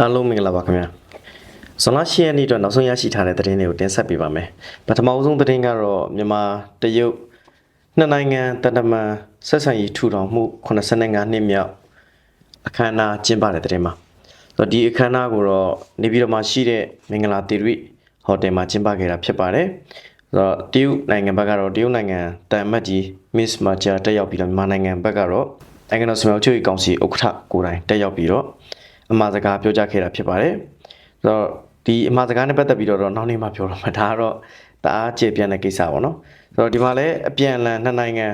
အားလုံးမင်္ဂလာပါခင်ဗျာဇွန်လ10ရက်နေ့အတွက်နောက်ဆုံးရရှိထားတဲ့သတင်းတွေကိုတင်ဆက်ပေးပါမယ်ပထမဆုံးသတင်းကတော့မြန်မာတရုတ်နှစ်နိုင်ငံတန်တမန်ဆက်ဆံရေးထူထောင်မှု85နှစ်မြောက်အခမ်းအနားကျင်းပတဲ့သတင်းမှာဆိုတော့ဒီအခမ်းအနားကိုတော့နေပြည်တော်မှာရှိတဲ့မင်္ဂလာတီရိဟိုတယ်မှာကျင်းပခဲ့တာဖြစ်ပါတယ်ဆိုတော့တရုတ်နိုင်ငံဘက်ကတော့တရုတ်နိုင်ငံတန်အမတ်ကြီး Miss Maja တက်ရောက်ပြီးတော့မြန်မာနိုင်ငံဘက်ကတော့နိုင်ငံတော်စီမံချုပ်ရေးကောင်စီဥက္ကဋ္ဌကိုယ်တိုင်တက်ရောက်ပြီးတော့ အမှားစကားပြောကြားခဲ့တာဖြစ်ပါတယ်။ဆိုတော့ဒီအမှားစကားနဲ့ပတ်သက်ပြီးတော့တော့နောက်နေ့မှပြောတော့မှာဒါကတော့တအားကျေပြန့်တဲ့ကိစ္စပေါ့နော်။ဆိုတော့ဒီမှာလည်းအပြန်အလှန်နှစ်နိုင်ငံ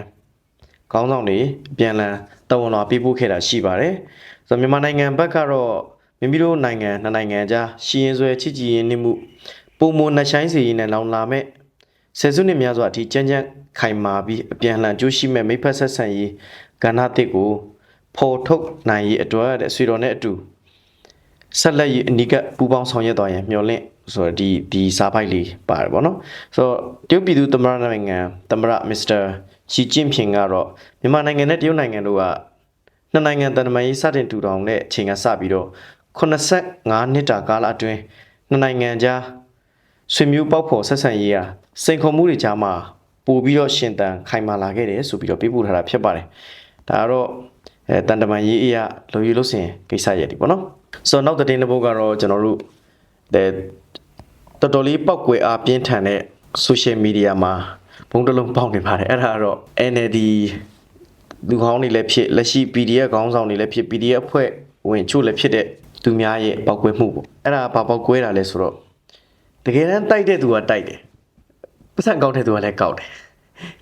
ခေါင်းဆောင်တွေအပြန်အလှန်တဝန်တော်ပြပို့ခဲ့တာရှိပါတယ်။ဆိုတော့မြန်မာနိုင်ငံဘက်ကတော့မိမိတို့နိုင်ငံနှစ်နိုင်ငံကြားရှီရင်ဆွဲချစ်ကြည်ရင်းနှိမှုပုံမနှဆိုင်စီရင်နဲ့လောင်လာမဲ့ဆယ်စုနှစ်များစွာအထိကြမ်းကြမ်းခိုင်မာပြီးအပြန်အလှန်ကြိုးရှိမဲ့မိဖက်ဆက်ဆံရေးကဏ္ဍတစ်ကိုပေါ်ထုတ်နိုင်ရေးအတွက်တဲ့ဆွေတော်နဲ့အတူ ဆက်လက်ရေးအနိကပူပေါင်းဆောင်ရွက်သွားရင်မျှော်လင့်ဆိုတော့ဒီဒီစားပိုက်လေးပါတယ်ဗောနော်ဆိုတော့တရုတ်ပြည်သူသမ္မတနိုင်ငံသမ္မတမစ္စတာရှီကျင့်ဖျင်ကတော့မြန်မာနိုင်ငံနဲ့တရုတ်နိုင်ငံတို့ကနှစ်နိုင်ငံတန်တမာရေးစတင်ထူထောင်တဲ့အချိန်ကစပြီးတော့85နှစ်တာကာလအတွင်းနှစ်နိုင်ငံကြားဆွေမျိုးပေါက်ဖော်ဆက်ဆံရေးဟာစိန်ခေါ်မှုတွေကြားမှာပို့ပြီးတော့ရှင်သန်ခိုင်မာလာခဲ့တယ်ဆိုပြီးတော့ပြပို့ထားတာဖြစ်ပါတယ်ဒါကတော့အဲတန်တမာရေးအရာလူရည်လို့စင်ကိစ္စရက်ဒီပေါ့နော် ဆိုတော့နောက်တဲ့တစ်ပုတ်ကတော့ကျွန်တော်တို့တဲ့တော်တော်လေးပောက်ကွယ်အားပြင်းထန်တဲ့ social media မှာဘုံတစ်လုံးပေါက်နေပါတယ်အဲ့ဒါကတော့ NLD လူခေါင်းတွေလည်းဖြစ်လက်ရှိ PDF ခေါင်းဆောင်တွေလည်းဖြစ် PDF အဖွဲ့ဝင်ချို့လည်းဖြစ်တဲ့သူများရဲ့ပောက်ကွဲမှုပေါ့အဲ့ဒါဘာပောက်ကွဲတာလဲဆိုတော့တကယ်တမ်းတိုက်တဲ့သူကတိုက်တယ်ပတ်စံကောက်တဲ့သူကလည်းကောက်တယ်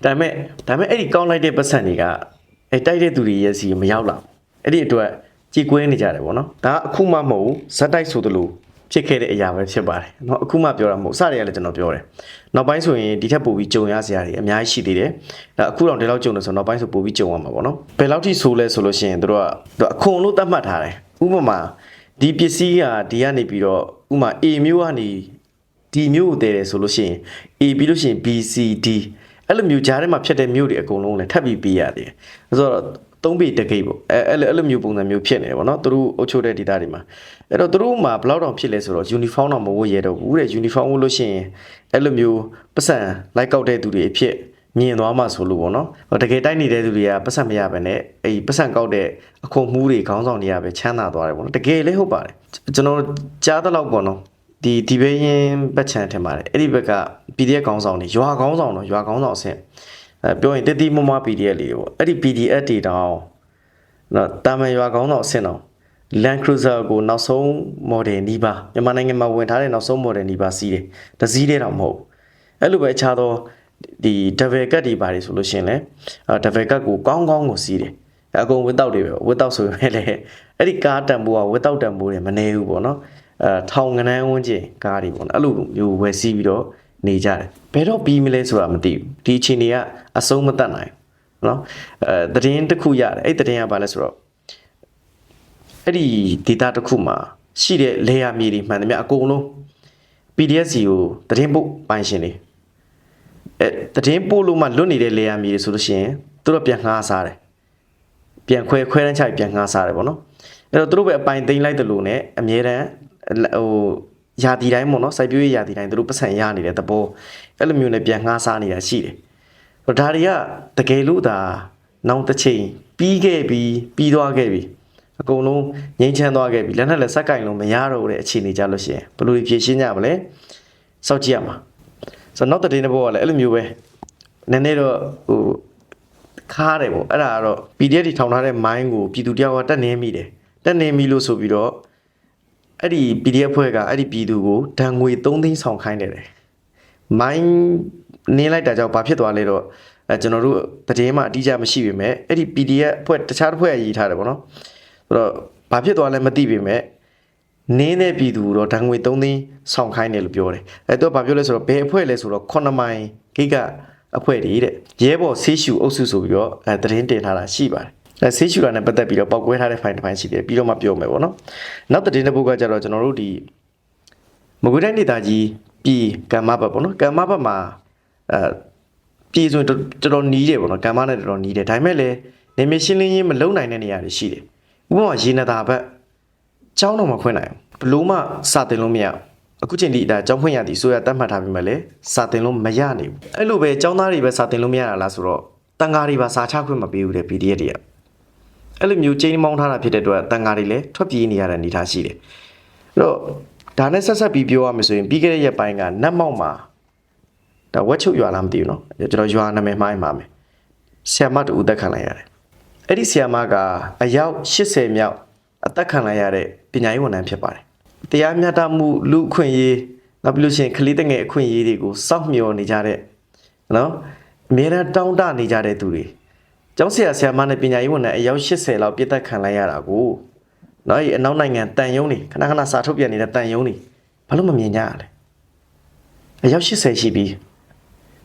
ဒါပေမဲ့ဒါပေမဲ့အဲ့ဒီကောက်လိုက်တဲ့ပတ်စံတွေကအဲ့တိုက်တဲ့သူတွေရဲ့စီမရောက်လာဘူးအဲ့ဒီအတွက် ကြည်ကွဲနေကြတယ်ပေါ့နော်ဒါကအခုမှမဟုတ်ဘူးဇက်တိုက်ဆိုသလိုဖြစ်ခဲ့တဲ့အရာပဲဖြစ်ပါတယ်เนาะအခုမှပြောတာမဟုတ်စတွေကလည်းကျွန်တော်ပြောတယ်နောက်ပိုင်းဆိုရင်ဒီထက်ပိုပြီးကြုံရစရာတွေအများကြီးရှိသေးတယ်ဒါအခုတော့ဒီလောက်ကြုံတယ်ဆိုတော့နောက်ပိုင်းဆိုပိုပြီးကြုံရမှာပေါ့နော်ဘယ်လောက်ထိဆိုးလဲဆိုလို့ရှိရင်တို့ကသူကအခွန်လို့သတ်မှတ်ထားတယ်ဥပမာဒီပစ္စည်းကဒီကနေပြီးတော့ဥပမာ A မျိုးကနေ D မျိုးကိုတည်တယ်ဆိုလို့ရှိရင် A ပြီးလို့ရှိရင် B C D အဲ့လိုမျိုးဂျားထဲမှာဖြတ်တဲ့မျိုးတွေအကုန်လုံးလည်းထပ်ပြီးပေးရတယ်။ဆိုတော့ သုံးပေတကိတ်ပေါ့အဲအဲ့လိုအဲ့လိုမျိုးပုံစံမျိုးဖြစ်နေတယ်ပေါ့နော်သူတို့အုပ်ချုပ်တဲ့ဒေသတွေမှာအဲ့တော့သူတို့မှာဘယ်လောက်တောင်ဖြစ်လဲဆိုတော့ uniform တော့မဝတ်ရတော့ဘူးတဲ့ uniform ဝတ်လို့ရှိရင်အဲ့လိုမျိုးပတ်စံလိုက်ကောက်တဲ့သူတွေအဖြစ်မြင်သွားမှဆိုလို့ပေါ့နော်ဟိုတကယ်တိုက်နေတဲ့သူတွေကပတ်စံမရဘဲနဲ့အဲ့ပတ်စံကောက်တဲ့အခွန်မှုတွေခေါင်းဆောင်တွေကပဲချမ်းသာသွားတယ်ပေါ့နော်တကယ်လည်းဟုတ်ပါတယ်ကျွန်တော်ကြားတဲ့လောက်ပေါ့နော်ဒီဒီဘရင်ဘက်ချန်ထင်ပါတယ်အဲ့ဒီဘက်က PDF ခေါင်းဆောင်တွေရွာခေါင်းဆောင်တော့ရွာခေါင်းဆောင်အဆင့် အဲပြောရင်တတိမမ PDF လေးပေါ့အဲ့ဒီ PDF တွေတောင်နော်တာမန်ရွာခေါင်းဆောင်အဆင့်တော့ Land Cruiser ကိုနောက်ဆုံး model နီးပါးမြန်မာနိုင်ငံမှာဝင်ထားတဲ့နောက်ဆုံး model နီးပါးစီးတယ်တစည်းတဲ့တော့မဟုတ်ဘူးအဲ့လိုပဲအခြားသောဒီ double cut တွေပါတယ်ဆိုလို့ရှရင်လဲအဲ double cut ကိုကောင်းကောင်းကိုစီးတယ်အကုန်ဝတ်တောက်တွေပဲဝတ်တောက်ဆိုရင်လည်းအဲ့ဒီကားတန်ဖိုးကဝတ်တောက်တန်ဖိုးတွေမနေဘူးပေါ့နော်အဲထောင်ငနန်းဝန်းကျင်ကားတွေပေါ့နော်အဲ့လိုမျိုးဝယ်စီးပြီးတော့ နေကြတယ်ဘယ်တော့ပြီးမလဲဆိုတာမသိဘူးဒီအချိန်တွေကအဆုံးမတတ်နိုင်ဘူးနော်အဲသတင်းတစ်ခုရတယ်အဲ့သတင်းကဘာလဲဆိုတော့အဲ့ဒီ data တစ်ခုမှာရှိတဲ့ layer မြေတွေမှန်တယ်မြအကုန်လုံး PDF စီကိုသတင်းပုတ်ပိုင်ရှင်တွေအဲသတင်းပို့လို့မှလွတ်နေတဲ့ layer မြေတွေဆိုလို့ရှိရင်သူတို့ပြန်ငှားစားတယ်ပြန်ခွဲခွဲတန်းချပြန်ငှားစားတယ်ပေါ့နော်အဲ့တော့သူတို့ပဲအပိုင်သိမ်းလိုက်တယ်လို့ ਨੇ အမြဲတမ်းဟို ယာတီတိုင်းပေါ့နော်စိုက်ပျိုးရေးယာတီတိုင်းသူတို့ပတ်စံရနေတဲ့သဘောအဲ့လိုမျိုးနဲ့ပြန်ငှားစားနေတာရှိတယ်ဟိုဒါတွေကတကယ်လို့ဒါနောက်တစ်ချိန်ပြီးခဲ့ပြီးပြီးသွားခဲ့ပြီအကုန်လုံးငြိမ်းချမ်းသွားခဲ့ပြီလက်နဲ့လက်ဆက်ကင်လုံးမရတော့တဲ့အခြေအနေကြလို့ရှိရင်ဘယ်လိုဖြေရှင်းကြမလဲစောင့်ကြည့်ရမှာဆိုတော့နောက်တဲ့တဲ့ဘောကလည်းအဲ့လိုမျိုးပဲနည်းနည်းတော့ဟိုခါတယ်ပေါ့အဲ့ဒါကတော့ PDF တွေထောင်ထားတဲ့ mind ကိုပြည်သူတယောက်ကတက်နေမိတယ်တက်နေမိလို့ဆိုပြီးတော့ အဲ့ဒီ PDF ဖွဲ့ကအဲ့ဒီပြည်သူကိုဒဏ်ငွေ3သိန်းဆောင်ခိုင်းတယ်တယ်။မိုင်းနင်းလိုက်တာကြောင့်ဘာဖြစ်သွားလဲတော့အဲကျွန်တော်တို့တည်င်းမှအတိအကျမရှိပေမဲ့အဲ့ဒီ PDF ဖွဲ့တခြားတစ်ဖွဲ့ကရေးထားတယ်ပေါ့နော်။ဆိုတော့ဘာဖြစ်သွားလဲမသိပေမဲ့နင်းတဲ့ပြည်သူတော့ဒဏ်ငွေ3သိန်းဆောင်ခိုင်းတယ်လို့ပြောတယ်။အဲတော့ဘာပြောလဲဆိုတော့ဘယ်အဖွဲ့လဲဆိုတော့9မိုင်ဂိကအဖွဲ့တွေတဲ့ရဲဘော်ဆေးရှူအုပ်စုဆိုပြီးတော့အဲတရင်တင်ထားတာရှိပါတယ်။ အဲဆေးရှူတာနဲ့ပတ်သက်ပြီးတော့ပောက်ကွဲထားတဲ့ဖိုင်တစ်ဖိုင်ရှိတယ်ပြီးတော့မှပြောမယ်ပေါ့နော်။နောက်တဲ့တဲ့ဘုတ်ကကြတော့ကျွန်တော်တို့ဒီမကွေးတိုင်းဒေသကြီးပြည်ကမ္မဘက်ပေါ့နော်ကမ္မဘက်မှာအဲပြည်ဆိုရင်တော်တော်နီးတယ်ပေါ့နော်ကမ္မနဲ့တော်တော်နီးတယ်ဒါပေမဲ့လည်းနေမရှင်းလင်းရေးမလုံနိုင်တဲ့နေရာတွေရှိတယ်ဥပမာရေနတာဘက်ကျောင်းတော့မဖွင့်နိုင်ဘူးဘလို့မှစာတင်လို့မရဘူးအခုချိန်ဒီဒါကျောင်းဖွင့်ရသည်ဆိုရတတ်မှတ်ထားပြီးမှလည်းစာတင်လို့မရနိုင်ဘူးအဲ့လိုပဲကျောင်းသားတွေပဲစာတင်လို့မရတာလားဆိုတော့တန်ဃာတွေပါစာချခွင့်မပေးဘူးတဲ့ PDF တွေက အဲ့လိုမျိုးချိန်မောင်းထားတာဖြစ်တဲ့အတွက်တန်ဃာတွေလည်းထွက်ပြေးနေရတဲ့အနေအထားရှိတယ်အဲ့တော့ဒါနဲ့ဆက်ဆက်ပြီးပြောရမယ်ဆိုရင်ပြီးခဲ့တဲ့ရက်ပိုင်းကနတ်မောက်မှာဒါဝက်ချုပ်ရွာလားမသိဘူးเนาะကျွန်တော်ရွာနာမည်မှားရင်ပါမယ်ဆ iam မတူဦးသက်ခံလိုက်ရတယ် အဲ့ဒီဆီယာမကအယောက်80မြောက်အသက်ခံလိုက်ရတဲ့ပညာရေးဝန်ထမ်းဖြစ်ပါတယ်။တရားမျှတမှုလူအခွင့်အရေးနောက်ပြီးလို့ရှိရင်ကလေးတငယ်အခွင့်အရေးတွေကိုစောင့်မျှော်နေကြတဲ့နော်အများအားတောင်းတနေကြတဲ့သူတွေ ကျောင်းဆရာဆရာမနဲ့ပညာရေးဝန်ထမ်းအယောက်80လောက်ပြစ်တက်ခံလိုက်ရတာကိုနော်အဲ့ဒီအနောက်နိုင်ငံတန်ယုံတွေခဏခဏစာထုတ်ပြန်နေတဲ့တန်ယုံတွေဘာလို့မမြင်ကြရလဲအယောက်80ရှိပြီ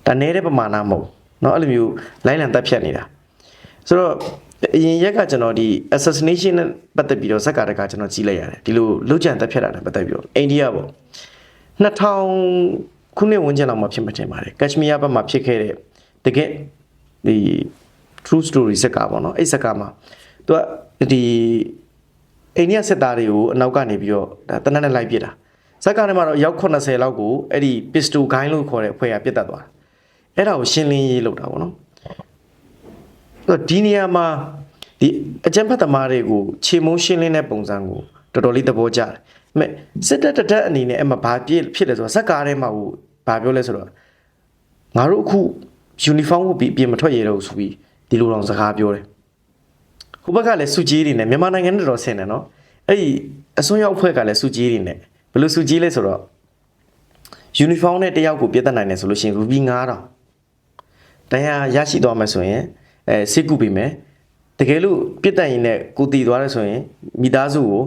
ဒါနေတဲ့ပမာဏမဟုတ်ဘူးနော်အဲ့လိုမျိုးလိုင်းလံတက်ဖြတ်နေတာဆိုတော့အရင်ရက်ကကျွန်တော်ဒီ assassination နဲ့ပတ်သက်ပြီးတော့ဇက်ကာတကကျွန်တော်ကြည့်လိုက်ရတယ်ဒီလိုလုကြံတက်ဖြတ်တာနဲ့ပတ်သက်ပြီးတော့အိန္ဒိယပေါ့2000ခုနှစ်ဝန်းကျင်လောက်မှာဖြစ်မှတင်ပါတယ်ကက်ရှမီးယားဘက်မှာဖြစ်ခဲ့တဲ့တကယ်ဒီ true story ဇက်ကာပေါ့နော်အဲ့ဇက်ကာမှာသူကဒီအိန္ဒိယစစ်သားတွေကိုအနောက်ကနေပြီးတော့ဒါတနက်နဲ့လိုက်ပစ်တာဇက်ကာထဲမှာတော့ရောက်80လောက်ကိုအဲ့ဒီ pistol gun လို့ခေါ်တဲ့အဖွဲ့ကပစ်တတ်သွားတယ်အဲ့ဒါကိုရှင်းလင်းရေးလုပ်တာပေါ့နော်အဲ့တော့ဒီနေရာမှာဒီအကြံဖတ်သမားတွေကိုခြေမုံရှင်းလင်းတဲ့ပုံစံကိုတော်တော်လေးသဘောကျတယ်။မဲ့စစ်တပ်တက်တက်အနေနဲ့အဲ့မှာဘာပြည့်ဖြစ်လဲဆိုတော့ဇက်ကားထဲမှာဟိုဘာပြောလဲဆိုတော့ငါတို့အခုယူနီဖောင်းဝတ်ပြီးပြင်မထွက်ရတော့ဘူးဆိုပြီး ဒီလိုတော့စကားပြောတယ်။ဟိုဘက်ကလည်းစုကြီးတွေနဲ့မြန်မာနိုင်ငံနဲ့တော်ဆင်တယ်နော်။အဲ့ဒီအစွန်းရောက်ဖွဲ့ကလည်းစုကြီးတွေနဲ့ဘယ်လိုစုကြီးလဲဆိုတော့ယူနီဖောင်းနဲ့တယောက်ကိုပြတ်တက်နိုင်တယ်ဆိုလို့ရှိရင်ရူဘီ9000တရားရရှိသွားမယ်ဆိုရင်အဲစစ်ကူပေးမယ်တကယ်လို့ပြစ်တက်ရင်လည်းကိုတည်သွားတယ်ဆိုရင်မိသားစုကို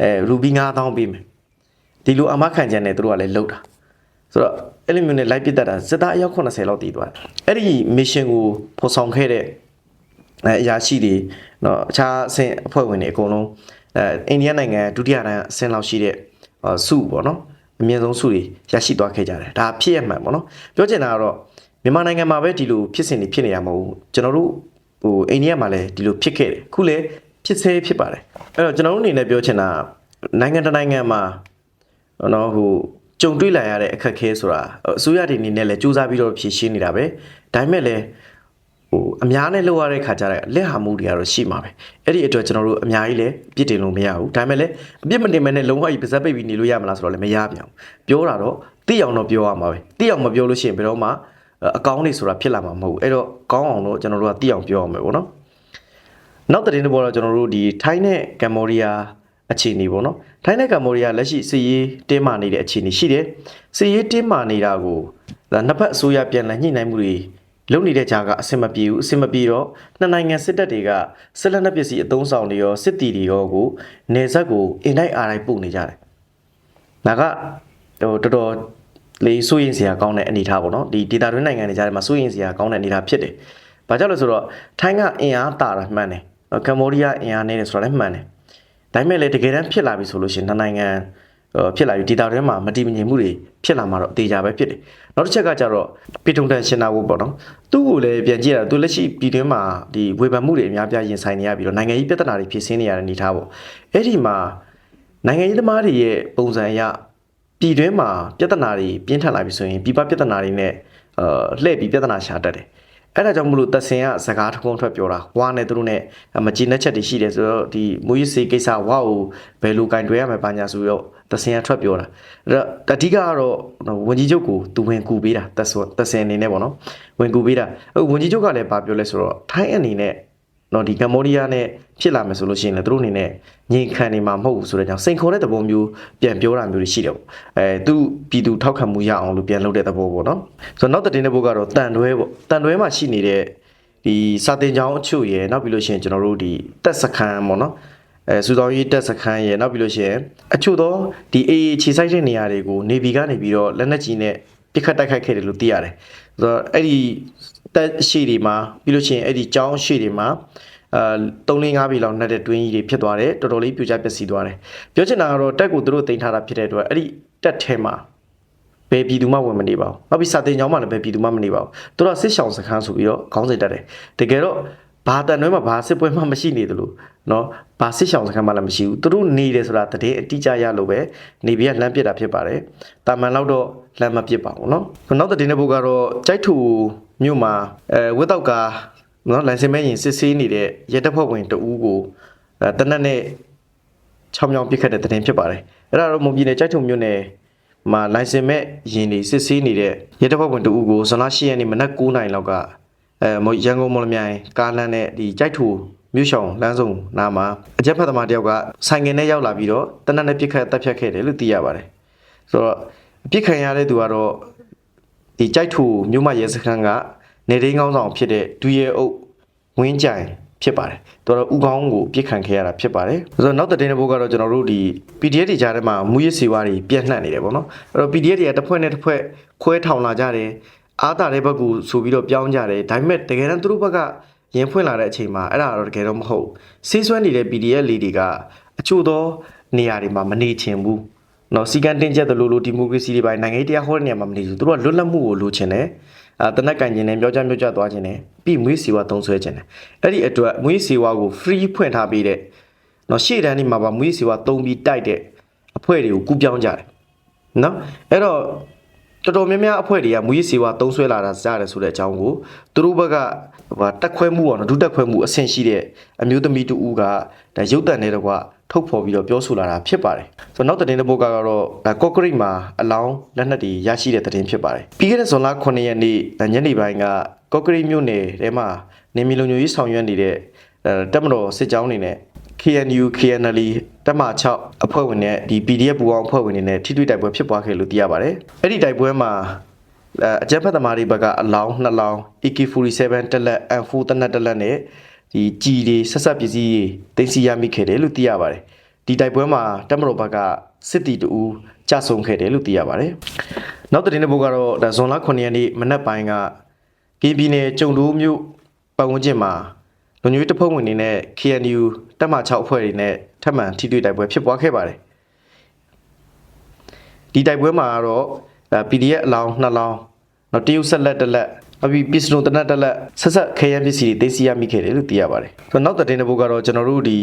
အဲရူဘီ9000ပေးမယ်ဒီလိုအမခံချက်နဲ့သူတို့ကလည်းလှုပ်တာဆိုတော့အဲ့လိုမျိုးနဲ့လိုက်ပြစ်တက်တာစစ်သားအယောက်80လောက်တည်သွားတယ်အဲ့ဒီ mission ကိုဖော်ဆောင်ခဲ့တဲ့ အဲအရာရှိတွေနော်အခြားအဆင့်အဖွဲ့ဝင်တွေအကုန်လုံးအဲအိန္ဒိယနိုင်ငံဒုတိယတန်းအဆင့်လောက်ရှိတဲ့စုပေါ့နော်အမြင့်ဆုံးစုတွေရရှိသွားခဲ့ကြတယ်ဒါဖြစ်ရမှန်ပေါ့နော်ပြောချင်တာကတော့မြန်မာနိုင်ငံမှာပဲဒီလိုဖြစ်စဉ်တွေဖြစ်နေတာမဟုတ်ဘူးကျွန်တော်တို့ဟိုအိန္ဒိယမှာလည်းဒီလိုဖြစ်ခဲ့တယ်အခုလည်းဖြစ်ဆဲဖြစ်ပါတယ်အဲ့တော့ကျွန်တော်တို့အနေနဲ့ပြောချင်တာနိုင်ငံတနိုင်ငံမှာနော်ဟိုကြုံတွေ့လာရတဲ့အခက်အခဲဆိုတာအစိုးရတွေအနေနဲ့လည်းစူးစမ်းပြီးတော့ဖြေရှင်းနေတာပဲဒါပေမဲ့လည်း အများနဲ့လောက်ရတဲ့ခါကျတော့လက်ဟာမှုတွေကတော့ရှိမှာပဲအဲ့ဒီအတွက်ကျွန်တော်တို့အများကြီးလည်းပြစ်တင်လို့မရဘူးဒါပေမဲ့လည်းအပြစ်မတင်မဲ့နဲ့လုံးဝကြီးပါဇက်ပိတ်ပြီးနေလို့ရမလားဆိုတော့လည်းမရပြန်ဘူးပြောတာတော့သိအောင်တော့ပြောရမှာပဲသိအောင်မပြောလို့ရှိရင်ဘယ်တော့မှအကောင်းနေဆိုတာဖြစ်လာမှာမဟုတ်ဘူးအဲ့တော့ကောင်းအောင်တော့ကျွန်တော်တို့ကသိအောင်ပြောရမှာပေါ့နော်နောက်သတင်းတစ်ပေါ်တော့ကျွန်တော်တို့ဒီထိုင်းနဲ့ကမ္ဘောဒီးယားအခြေအနေပေါ့နော်ထိုင်းနဲ့ကမ္ဘောဒီးယားလက်ရှိစစ်ရေးတင်းမာနေတဲ့အခြေအနေရှိတယ်စစ်ရေးတင်းမာနေတာကိုဒါနှစ်ဖက်အစိုးရပြန်လည်ညှိနှိုင်းမှုတွေ လုပ်နေတဲ့ကြားကအဆင်မပြေဘူးအဆင်မပြေတော့နှစ်နိုင်ငံစစ်တပ်တွေကစစ်လက်နက်ပစ္စည်းအသုံးဆောင်တွေရောစစ်တီတွေရောကိုနေဆက်ကိုအင်တိုင်းအားတိုင်းပို့နေကြတယ်ဒါကဟိုတော်တော်လေးစိုးရင်စရာကောင်းတဲ့အနေအထားပေါ့နော်ဒီဒေတာတွင်းနိုင်ငံတွေကြားထဲမှာစိုးရင်စရာကောင်းတဲ့အနေအထားဖြစ်တယ်။ဘာကြောင့်လဲဆိုတော့ထိုင်းကအင်အားတာတာမှန်တယ်။ကမ္ဘောဒီးယားအင်အားနည်းတယ်ဆိုတာလည်းမှန်တယ်။ဒါပေမဲ့လည်းတကယ်တမ်းဖြစ်လာပြီဆိုလို့ရှိရင်နှစ်နိုင်ငံဟို ဖြစ်လာပြီဒေတာတွင်းမှာမတည်မငြိမ်မှုတွေဖြစ်လာမှာတော့အသေးကြပဲဖြစ်တယ်။နောက်တစ်ချက်ကကြတော့ပီထုံတန်ရှင်နာဝတ်ပေါ့နော်။သူ့ကိုလည်းပြန်ကြည့်ရတာသူလက်ရှိပြည်တွင်းမှာဒီဝေဖန်မှုတွေအများပြားရင်ဆိုင်နေရပြီးတော့နိုင်ငံရေးပြဿနာတွေဖြစ်စင်းနေရတဲ့အနေအထားပေါ့။အဲ့ဒီမှာနိုင်ငံရေးသမားတွေရဲ့ပုံစံအရပြည်တွင်းမှာပြဿနာတွေပြင်းထန်လာပြီဆိုရင်ပြည်ပပြဿနာတွေနဲ့အာလှည့်ပြီးပြဿနာရှာတတ်တယ်။အဲ့ဒါကြောင့်မလို့သက်စင်ကစကားတစ်ခုံးထွက်ပြောတာဝါနဲ့သူတို့နဲ့မကြည်နှက်ချက်တွေရှိတယ်ဆိုတော့ဒီမူရစ်စေးကိစ္စဝါကိုဘယ်လိုကင်တွယ်ရမယ်ဘာညာဆိုတော့ သက်စင်ကထွက်ပြောတာ။အဲ့တော့အဓိကကတော့ဝန်ကြီးချုပ်ကိုသူဝင်ကူပေးတာသက်ဆိုသက်စင်အနေနဲ့ပေါ့နော်။ဝင်ကူပေးတာ။အခုဝန်ကြီးချုပ်ကလည်းဗာပြောလဲဆိုတော့ထိုင်းအနေနဲ့နော်ဒီကမ္ဘောဒီးယားနဲ့ဖြစ်လာမယ်ဆိုလို့ရှိရင်လည်းသူတို့အနေနဲ့ငြိမ်ခံနေမှာမဟုတ်ဘူးဆိုတဲ့ကြောင့်စိန်ခေါ်တဲ့သဘောမျိုးပြန်ပြောတာမျိုးတွေရှိတယ်ပေါ့အဲသူပြည်သူထောက်ခံမှုရအောင်လို့ပြန်လုပ်တဲ့သဘောပေါ့နော်ဆိုတော့နောက်တဲ့တဲ့ဘုတ်ကတော့တန်တွဲပေါ့တန်တွဲမှာရှိနေတဲ့ဒီစာတင်ကြောင်းအချို့ရယ်နောက်ပြီးလို့ရှိရင်ကျွန်တော်တို့ဒီတက်စခန်းပေါ့နော် အဲစူတောင်းရေးတက်စခန်းရယ်နောက်ပြီးလို့ရှိရင်အချို့သောဒီအေးခြေဆိုင်တဲ့နေရာတွေကိုနေဗီကနေပြီးတော့လက်နက်ကြီးနဲ့ပြစ်ခတ်တိုက်ခိုက်ခဲ့တယ်လို့သိရတယ်ဆိုတော့အဲ့ဒီတက်ရှိတွေမှာပြီးလို့ရှိရင်အဲ့ဒီကြောင်းရှိတွေမှာအာ3-5ပြီလောက်နှက်တဲ့တွင်းကြီးတွေဖြစ်သွားတယ်တော်တော်လေးပြိုကျပျက်စီးသွားတယ်ပြောချင်တာကတော့တက်ကိုသူတို့တင်ထားတာဖြစ်တဲ့အတွက်အဲ့ဒီတက်ထဲမှာဘယ်ပြည်သူမှဝင်မနေပါဘူးနောက်ပြီးစာတင်ကြောင်းမှလည်းဘယ်ပြည်သူမှမနေပါဘူးသူတို့ကစစ်ဆောင်စခန်းဆိုပြီးတော့ခေါင်းစဉ်တက်တယ်တကယ်တော့ဘာတန်တွဲမှာဘာစစ်ပွဲမှမရှိနေသလို เนาะဘာစစ်ရှောင်စခန်းမှလည်းမရှိဘူးသူတို့နေတယ်ဆိုတာတည်အတိအကျရလို့ပဲနေပြီးကလမ်းပစ်တာဖြစ်ပါတယ်တာမန်လောက်တော့လမ်းမပစ်ပါဘူးเนาะနောက်တည်တဲ့ဘုတ်ကတော့ကြိုက်ထူမြို့မှာအဲဝက်တော့ကာเนาะလိုင်စင်မဲရင်စစ်ဆေးနေတဲ့ရဲတပ်ဖွဲ့ဝင်တအူးကိုအဲတနက်နဲ့ 6မြောင်ပြစ်ခတ်တဲ့တဲ့တင်ဖြစ်ပါတယ်အဲ့ဒါတော့မွန်ပြည်နယ်ကြိုက်ထုံမြို့နယ်မှာလိုင်စင်မဲ့ရင်တွေစစ်ဆေးနေတဲ့ရဲတပ်ဖွဲ့ဝင်တအူကိုဇွန်လ10ရက်နေ့မနက်9:00နာရီလောက်ကအဲမော်ရန်ကုန်မော်လမြိုင်ကားလမ်းနဲ့ဒီကြိုက်ထူ မြို့ရှောင်းလမ်းစုံနားမှာအကြက်ဖက်သမားတယောက်ကဆိုင်ငယ်နဲ့ရောက်လာပြီးတော့တနက်နဲ့ပြစ်ခတ်တပ်ဖြတ်ခဲ့တယ်လို့သိရပါတယ်ဆိုတော့ပြစ်ခံရတဲ့သူကတော့ဒီကြိုက်ထူမြို့မရဲစခန်းကနေရင်းကောင်းဆောင်ဖြစ်တဲ့ဒူရဲအုပ်ဝင်းကြိုင်ဖြစ်ပါတယ်တော်တော်ဥကောင်းကိုပြစ်ခံခဲ့ရတာဖြစ်ပါတယ်ဆိုတော့နောက်တဲ့တဲ့ဘုတ်ကတော့ကျွန်တော်တို့ဒီ PDF တွေကြားထဲမှာမူရစ်စီဝါတွေပြန့်နှံ့နေတယ်ပေါ့နော်အဲ့တော့ PDF တွေကတစ်ဖွဲ့နဲ့တစ်ဖွဲ့ခွဲထောင်လာကြတယ်အားတာတဲ့ဘက်ကူဆိုပြီးတော့ပြောင်းကြတယ်ဒါပေမဲ့တကယ်တမ်းသူတို့ဘက်က ရင်ဖွင့်လာတဲ့အချိန်မှာအဲ့ဒါတော့တကယ်တော့မဟုတ်ဆေးဆွဲနေတဲ့ PDF လေးတွေကအချို့သောနေရာတွေမှာမနေချင်ဘူးနော်စီကန်တင်ချက်တလို့လို့ဒီမိုကရေစီတွေပိုင်းနိုင်ငံရေးတရားဟောတဲ့နေရာမှာမနေဘူးသူတို့ကလွတ်လပ်မှုကိုလိုချင်တယ်အာတနက်ကင်ကျင်တယ်ပြောကြပြောကြသွားခြင်းတယ်ပြီးမွေးစီဝါသုံးဆွဲခြင်းတယ်အဲ့ဒီအတွက်မွေးစီဝါကို free ဖွင့်ထားပေးတဲ့နော်ရှေ့တန်းဒီမှာပါမွေးစီဝါသုံးပြီးတိုက်တဲ့အဖွဲ့တွေကိုကူးပြောင်းကြတယ်နော်အဲ့တော့ တော်တော်များများအဖွဲ့တွေကမွေးစီဝါသုံးဆွဲလာတာကြားတယ်ဆိုတဲ့အကြောင်းကိုသူတို့ဘက်ကဟိုတက်ခွဲမှုပေါ့နော်ဒုတက်ခွဲမှုအဆင့်ရှိတဲ့အမျိုးသမီးတူဦးကဒါရုပ်တံနေတော့ကထုတ်ဖော်ပြီးတော့ပြောဆိုလာတာဖြစ်ပါတယ်ဆိုတော့နောက်တဲ့တဲ့ဘုတ်ကတော့ဒါကော့ကရိတ်မှာအလောင်းလက်နက်တွေရရှိတဲ့တဲ့တင်ဖြစ်ပါတယ်ပြီးခဲ့တဲ့ဇွန်လ9ရက်နေ့ဒါညနေပိုင်းကကော့ကရိတ်မြို့နယ်ထဲမှာနေမီလုံညိုကြီးဆောင်ရွက်နေတဲ့အဲတက်မတော်စစ်ကြောင်းအနေနဲ့ KNU KNL တက်မ6အဖွဲ့ဝင်နဲ့ဒီ PDF ပူပေါင်းအဖွဲ့ဝင်တွေနဲ့ထိတွေ့တိုက်ပွဲဖြစ်ပွားခဲ့လို့သိရပါတယ်အဲ့ဒီတိုက်ပွဲမှာအဲအကြမ်းဖက်သမားတွေဘက်ကအလောင်းနှစ်လောင်း AK47 တက်လက် M4 တနက်တက်လက်နဲ့ဒီကြီးတွေဆက်ဆက်ပစ္စည်းတွေတင်စီရမိခဲ့တယ်လို့သိရပါတယ်ဒီတိုက်ပွဲမှာတက်မတော်ဘက်ကစစ်တီတူကြဆုံခဲ့တယ်လို့သိရပါတယ်နောက်တဲ့တဲ့ဘုတ်ကတော့ဒါဇွန်လ9ရက်နေ့မနက်ပိုင်းကကင်းပြည်နယ်ကျုံတိုးမြို့ပတ်ဝန်းကျင်မှာ လူမျိုးတစ်ဖုံဝင်နေနဲ့ KNU တက်မ6အဖွဲ့တွေနဲ့ထပ်မံထိတွေ့တိုက်ပွဲဖြစ်ပွားခဲ့ပါတယ်ဒီတိုက်ပွဲမှာကတော့အဲ PDF အလောင်းနှစ်လောင်းနောက်တရုတ်ဆက်လက်တစ်လက်အပြီးပစ္စနိုတနတ်တစ်လက်ဆက်ဆက်ခဲယမ်းပစ္စည်းတွေသိသိရမိခဲ့တယ်လို့သိရပါတယ်ဆိုတော့နောက်တဲ့တဲ့ဘုတ်ကတော့ကျွန်တော်တို့ဒီ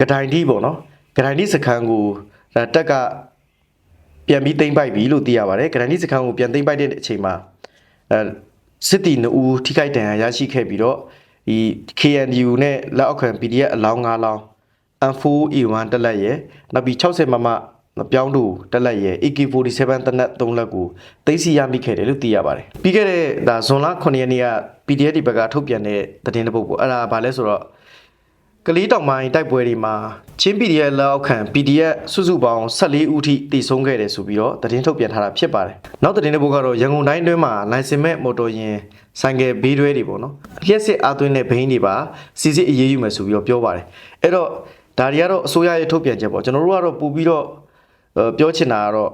ကတိုင်ဒီပေါ့နော်ကတိုင်ဒီစခန်းကိုဒါတက်ကပြန်ပြီးသိမ့်ပိုက်ပြီလို့သိရပါတယ်ကတိုင်ဒီစခန်းကိုပြန်သိမ့်ပိုက်တဲ့အချိန်မှာအဲစစ်တီ2ဦးထိခိုက်ဒဏ်ရာရရှိခဲ့ပြီးတော့ ဒီ KNU နဲ့လက်အောက်ခံ PDF အလောင်း9လောင်း M4A1 တက်လက်ရယ်နောက်ပြီး60မမပြောင်းတူတက်လက်ရယ် AK47 တနက်3လက်ကိုသိမ်းဆီရမိခဲ့တယ်လို့သိရပါတယ်ပြီးခဲ့တဲ့ဒါဇွန်လ9ရက်နေ့က PDF ဒီဘက်ကထုတ်ပြန်တဲ့သတင်းတစ်ပုဒ်ပေါ့အဲ့ဒါဘာလဲဆိုတော့ ကလေးတောင်ပိုင်းတိုက်ပွဲတွေမှာချင်း PDF လက်အောက်ခံ PDF စုစုပေါင်း14ဦးထိတည်ဆုံးခဲ့တယ်ဆိုပြီးတော့သတင်းထုတ်ပြန်ထားတာဖြစ်ပါတယ်နောက်သတင်းတစ်ပုဒ်ကတော့ရန်ကုန်တိုင်းတွင်းမှာလိုင်စင်မဲ့မော်တော်ယာဉ်ဆိုင်ကယ်ဘေးတွဲတွေပေါ့နော်လျှက်စစ်အားသွင်းတဲ့ဘိန်းတွေပါစီစစ်အရေးယူမယ်ဆိုပြီးတော့ပြောပါတယ်အဲ့တော့ဒါတွေကတော့အစိုးရရဲ့ထုတ်ပြန်ချက်ပေါ့ကျွန်တော်တို့ကတော့ပို့ပြီးတော့အဲပြောချင်တာကတော့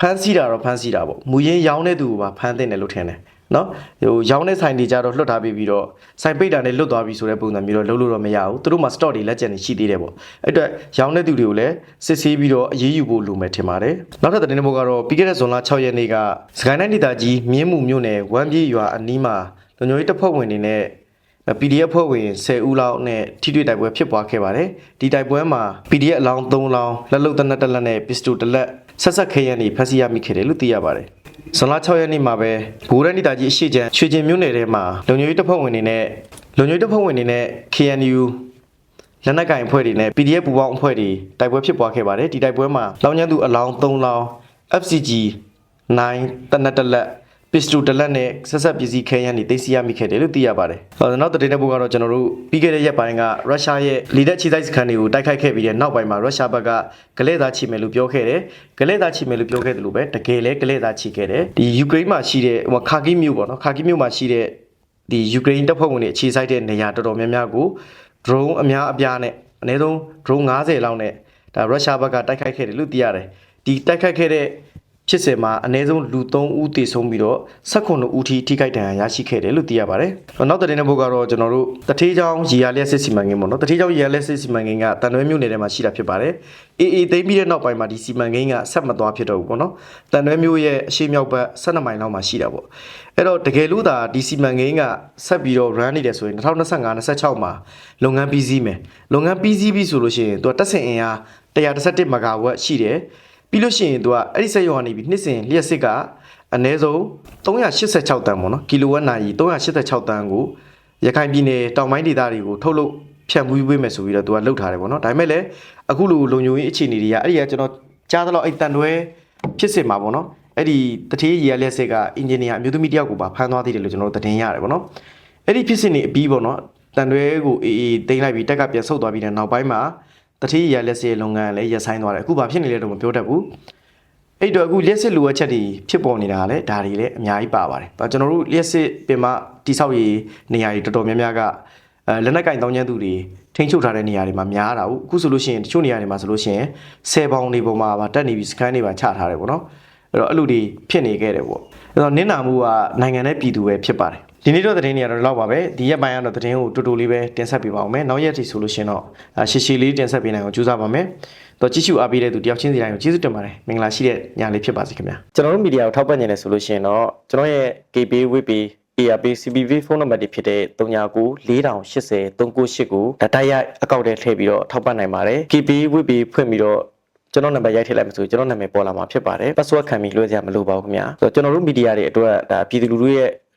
ဖမ်းဆီးတာတော့ဖမ်းဆီးတာပေါ့မူရင်းရောင်းတဲ့သူကိုပါဖမ်းတဲ့တယ်လို့ထင်တယ် နော်ဟိုရောင်းတဲ့ဆိုင်တွေကြတော့လွတ်ထားပြီးပြီးတော့ဆိုင်ပိတ်တာနဲ့လွတ်သွားပြီဆိုတဲ့ပုံစံမျိုးတော့လုံးလို့တော့မရဘူးသူတို့မှာ stock တွေလက်ကျန်နေရှိသေးတယ်ပေါ့အဲ့အတွက်ရောင်းတဲ့သူတွေကိုလည်းစစ်ဆေးပြီးတော့အရေးယူဖို့လိုမယ်ထင်ပါတယ်နောက်ထပ်သတင်းတစ်ပုဒ်ကတော့ပြီးခဲ့တဲ့ဇွန်လ6ရက်နေ့ကစကိုင်းတိုင်းဒေသကြီးမြင်းမှုမြို့နယ်ဝမ်းပြေးရွာအနီးမှာလူမျိုးရေးတပ်ဖွဲ့ဝင်တွေနဲ့ PDF ဖွဲ့ဝင်10ဦးလောက်နဲ့ထိတွေ့တိုက်ပွဲဖြစ်ပွားခဲ့ပါတယ်ဒီတိုက်ပွဲမှာ PDF အလောင်း3လောင်းလက်လုံတနက်တစ်လက်နဲ့ pistol တစ်လက်ဆက်ဆက်ခဲရန်တွေဖမ်းဆီးရမိခဲ့တယ်လို့သိရပါတယ် ဇွန်လ6ရက်နေ့မှာပဲဘူရန်ဒီတာကြီးအရှိချမ်းရွှေကျင်မြို့နယ်ထဲမှာလုံခြုံရေးတပ်ဖွဲ့ဝင်တွေနဲ့လုံခြုံရေးတပ်ဖွဲ့ဝင်တွေနဲ့ KNU လက်နက်ကင်အဖွဲ့တွေနဲ့ PDF ပူပေါင်းအဖွဲ့တွေတိုက်ပွဲဖြစ်ပွားခဲ့ပါတယ်ဒီတိုက်ပွဲမှာလောင်းကျန်းသူအလောင်း3လောင်း FCG 9တနက်တစ်လက် ပစ္စတိုတလက်နဲ့ဆက်ဆက်ပစ္စည်းခဲယမ်းတွေသိသိရမိခဲ့တယ်လို့သိရပါတယ်။ဟောနောက်တဲ့တဲ့ဘုတ်ကတော့ကျွန်တော်တို့ပြီးခဲ့တဲ့ရက်ပိုင်းကရုရှားရဲ့လီဒက်ချီတိုက်စခန်းတွေကိုတိုက်ခိုက်ခဲ့ပြီးတဲ့နောက်ပိုင်းမှာရုရှားဘက်ကဂလဲသားချီမယ်လို့ပြောခဲ့တယ်။ဂလဲသားချီမယ်လို့ပြောခဲ့တယ်လို့ပဲတကယ်လဲဂလဲသားချီခဲ့တယ်။ဒီယူကရိန်းမှာရှိတဲ့ဟိုခါကီမြို့ပေါ့နော်ခါကီမြို့မှာရှိတဲ့ဒီယူကရိန်းတပ်ဖွဲ့ဝင်တွေအခြေစိုက်တဲ့နေရာတော်တော်များများကို drone အများအပြားနဲ့အနည်းဆုံး drone 90လောက်နဲ့ဒါရုရှားဘက်ကတိုက်ခိုက်ခဲ့တယ်လို့သိရတယ်။ဒီတိုက်ခိုက်ခဲ့တဲ့ ဖြစ်စဉ်မှာအနည်းဆုံးလူ3ဦးသေဆုံးပြီးတော့19ဦးထိထိခိုက်ဒဏ်ရာရရှိခဲ့တယ်လို့သိရပါတယ်။နောက်တဲ့တဲ့ဘုတ်ကတော့ကျွန်တော်တို့တထေးချောင်းရီယာလျက်စစ်စီမံကိန်းပေါ့နော်။တထေးချောင်းရီယာလျက်စစ်စီမံကိန်းကတန်ရွဲမြို့နယ်ထဲမှာရှိတာဖြစ်ပါတယ်။အေးအေးသိမ်းပြီးတဲ့နောက်ပိုင်းမှာဒီစီမံကိန်းကဆက်မသွားဖြစ်တော့ဘူးပေါ့နော်။တန်ရွဲမြို့ရဲ့အရှိမြောက်ဘက်12မိုင်လောက်မှာရှိတာပေါ့။အဲ့တော့တကယ်လို့သာဒီစီမံကိန်းကဆက်ပြီးတော့ run နေတယ်ဆိုရင်2025 26မှာလုပ်ငန်းပြီးစီးမယ်။လုပ်ငန်းပြီးစီးပြီဆိုလို့ရှိရင်သူကတက်ဆင်အင်အား117မဂါဝတ်ရှိတယ်။ ပြီးလို့ရှိရင်သူကအဲ့ဒီစက်ရုံကနေပြီးနှစ်စဉ်လျှက်စစ်ကအနည်းဆုံး386တန်ပေါ့နော်ကီလိုဝတ်နာရီ386တန်ကိုရခိုင်ပြည်နယ်တောင်ပိုင်းဒေသတွေကိုထုတ်လုပ်ဖြန့်ဖြူးပေးမယ်ဆိုပြီးတော့သူကလှုပ်ထားတယ်ပေါ့နော်ဒါပေမဲ့လည်းအခုလိုလုံခြုံရေးအခြေအနေတွေကအဲ့ဒီကကျွန်တော်ကြားသလောက်အဲ့တန်တွဲဖြစ်စစ်မှာပေါ့နော်အဲ့ဒီတထေးရီရလက်စစ်ကအင်ဂျင်နီယာအမျိုးသမီးတယောက်ကိုပါဖမ်းသွားသေးတယ်လို့ကျွန်တော်တို့သတင်းရတယ်ပေါ့နော်အဲ့ဒီဖြစ်စစ်နေအပြီးပေါ့နော်တန်တွဲကိုအေးအေးတိမ့်လိုက်ပြီးတက်ကပြန်ဆုတ်သွားပြီးတဲ့နောက်ပိုင်းမှာ တထေးရီရလက်စစ်ရဲ့လုပ်ငန်းလည်းရပ်ဆိုင်းသွားတယ်အခုဘာဖြစ်နေလဲတော့မပြောတတ်ဘူးအဲ့တော့အခုလျှက်စစ်လိုအပ်ချက်တွေဖြစ်ပေါ်နေတာကလည်းဒါတွေလည်းအများကြီးပါပါတယ်။ဒါကျွန်တော်တို့လျှက်စစ်ပင်မတိဆောက်ရေးနေရာတွေတော်တော်များများကအဲလက်နက်ကင်တောင်းကျမ်းသူတွေထိန်းချုပ်ထားတဲ့နေရာတွေမှာများတာဟုတ်အခုဆိုလို့ရှိရင်တချို့နေရာတွေမှာဆိုလို့ရှိရင်ဆယ်ပေါင်တွေပေါ်မှာပါတက်နေပြီးစကန်တွေပါချထားတယ်ပေါ့နော်။အဲ့တော့အဲ့လိုတွေဖြစ်နေခဲ့တယ်ပေါ့။အဲ့တော့နင်းနာမှုကနိုင်ငံနဲ့ပြည်သူပဲဖြစ်ပါတယ်။ ဒီနေ့တော့သတင်းတွေကတော့ဒီလောက်ပါပဲဒီရက်ပိုင်းကတော့သတင်းကိုတူတူလေးပဲတင်ဆက်ပေးပါအောင်မယ်နောက်ရက်ထိဆိုလို့ရှိရင်တော့အာရှည်ရှည်လေးတင်ဆက်ပေးနိုင်အောင်ကြိုးစားပါမယ်တော့ကြည့်ရှုအားပေးတဲ့သူတယောက်ချင်းစီတိုင်းကိုကျေးဇူးတင်ပါတယ်မင်္ဂလာရှိတဲ့ညလေးဖြစ်ပါစေခင်ဗျာကျွန်တော်တို့မီဒီယာကိုထောက်ပံ့နေတယ်ဆိုလို့ရှိရင်တော့ကျွန်တော်ရဲ့ KB WP ARP CBV ဖုန်းနံပါတ်တွေဖြစ်တဲ့39 4080 398ကိုဓာတ်ရိုက်အကောင့်ထဲထည့်ပြီးတော့ထောက်ပံ့နိုင်ပါတယ် KB WP ဖွင့်ပြီးတော့ကျွန်တော်နံပါတ်ရိုက်ထည့်လိုက်မှဆိုကျွန်တော်နာမည်ပေါ်လာမှာဖြစ်ပါတယ် password ခံပြီးလွှဲစရာမလိုပါဘူးခင်ဗျာဆိုတော့ကျွန်တော်တို့မီဒီယာတွေအတွက်ဒါပြည်သူလူထုရဲ့